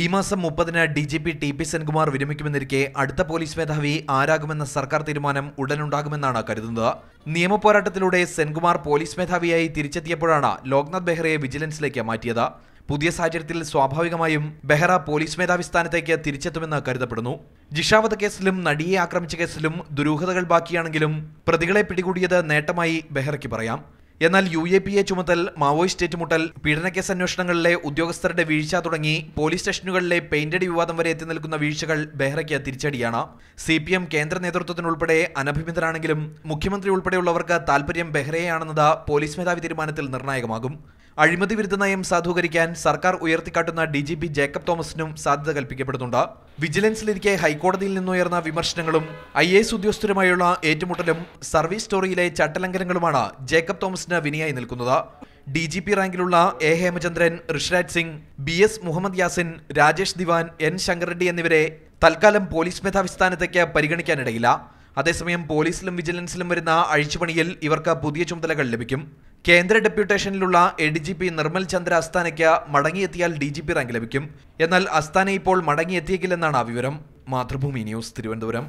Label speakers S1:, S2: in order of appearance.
S1: ഈ മാസം മുപ്പതിന് D G P T P Senkumar വിരമിക്കുമെന്നിരിക്കെ അടുത്ത പോലീസ് മേധാവി ആരാകുമെന്ന സർക്കാർ തീരുമാനം ഉടനുണ്ടാകുമെന്നാണ് കരുതുന്നത്. നിയമപോരാട്ടത്തിലൂടെ സെൻകുമാർ പോലീസ് മേധാവിയായി തിരിച്ചെത്തിയപ്പോഴാണ് ലോക്നാഥ് ബെഹ്റയെ വിജിലൻസിലേക്ക് മാറ്റിയത്. പുതിയ സാഹചര്യത്തിൽ സ്വാഭാവികമായും ബെഹ്റ പോലീസ് മേധാവി സ്ഥാനത്തേക്ക് തിരിച്ചെത്തുമെന്ന് കരുതപ്പെടുന്നു. ജിഷാവധ കേസിലും നടിയെ ആക്രമിച്ച കേസിലും ദുരൂഹതകൾ ബാക്കിയാണെങ്കിലും പ്രതികളെ പിടികൂടിയത് നേട്ടമായി ബെഹ്റയ്ക്ക് പറയാം. എന്നാൽ യു എ പി എ ചുമത്തൽ മാവോയിസ്റ്റ് ഏറ്റുമുട്ടൽ പീഡനക്കേസ് അന്വേഷണങ്ങളിലെ ഉദ്യോഗസ്ഥരുടെ വീഴ്ച തുടങ്ങി പോലീസ് സ്റ്റേഷനുകളിലെ പെയിന്റടി വിവാദം വരെ എത്തി നിൽക്കുന്ന വീഴ്ചകൾ ബെഹ്റയ്ക്ക് തിരിച്ചടിയാണ്. സി പി എം കേന്ദ്ര നേതൃത്വത്തിനുൾപ്പെടെ അനഭിമിതരാണെങ്കിലും മുഖ്യമന്ത്രി ഉൾപ്പെടെയുള്ളവർക്ക് താൽപര്യം ബെഹ്റയെയാണെന്നത് പോലീസ് മേധാവി തീരുമാനത്തിൽ നിർണായകമാകും. അഴിമതി വിരുദ്ധ നയം സാധൂകരിക്കാൻ സർക്കാർ ഉയർത്തിക്കാട്ടുന്ന ഡി ജി പി ജേക്കബ് തോമസിനും സാധ്യത കൽപ്പിക്കപ്പെടുന്നുണ്ട്. വിജിലൻസിലിരിക്കെ ഹൈക്കോടതിയിൽ നിന്നുയർന്ന വിമർശനങ്ങളും ഐ എസ് ഉദ്യോഗസ്ഥരുമായുള്ള ഏറ്റുമുട്ടലും സർവീസ് സ്റ്റോറിയിലെ ചട്ടലംഘനങ്ങളുമാണ് ജേക്കബ് തോമസിന് വിനിയായി നിൽക്കുന്നത്. ഡി ജി പി റാങ്കിലുള്ള A Hemachandran Rishiraj Singh B S Muhammad Yasin Rajesh Diwan N Shankar Reddy എന്നിവരെ തൽക്കാലം പോലീസ് മേധാവി സ്ഥാനത്തേക്ക് പരിഗണിക്കാനിടയില്ല. അതേസമയം പോലീസിലും വിജിലൻസിലും വരുന്ന അഴിച്ചുപണിയിൽ ഇവർക്ക് പുതിയ ചുമതലകൾ ലഭിക്കും. കേന്ദ്ര ഡെപ്യൂട്ടേഷനിലുള്ള A D G P Nirmal Chandra അസ്താനയ്ക്ക് മടങ്ങിയെത്തിയാൽ ഡി ജി പി റാങ്ക് ലഭിക്കും. എന്നാൽ അസ്താന ഇപ്പോൾ മടങ്ങിയെത്തിയേക്കില്ലെന്നാണ് ആ വിവരം. മാതൃഭൂമി ന്യൂസ് തിരുവനന്തപുരം.